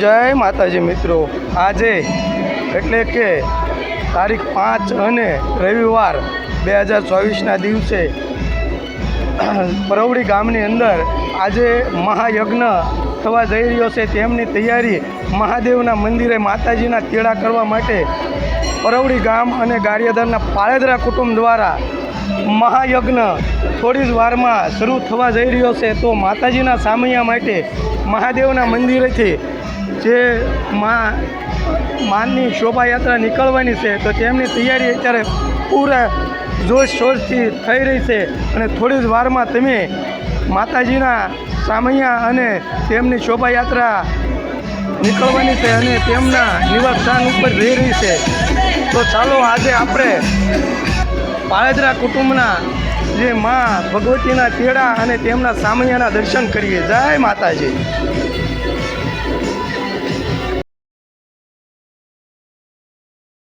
જય માતાજી મિત્રો. આજે એટલે કે તારીખ પાંચ અને રવિવાર બે હજાર ચોવીસના દિવસે પરવડી ગામની અંદર આજે મહાયજ્ઞ થવા જઈ રહ્યો છે. તેમની તૈયારી મહાદેવના મંદિરે માતાજીના તેડા કરવા માટે પરવડી ગામ અને ગારિયાધારના પાળેદરા કુટુંબ દ્વારા મહાયજ્ઞ થોડી જ વારમાં શરૂ થવા જઈ રહ્યો છે. તો માતાજીના સામૈયા માટે મહાદેવના મંદિરેથી જે મા માનની શોભાયાત્રા નીકળવાની છે, તો તેમની તૈયારી અત્યારે પૂરા જોરશોરથી થઈ રહી છે અને થોડી જ વારમાં તમે માતાજીના સામૈયા અને તેમની શોભાયાત્રા નીકળવાની છે અને તેમના નિવાસસ્થાન ઉપર જઈ રહી છે. તો ચાલો આજે આપણે પાળેદરા કુટુંબના જે મા ભગવતીના તેડા અને તેમના સામૈયાના દર્શન કરીએ. જય માતાજી.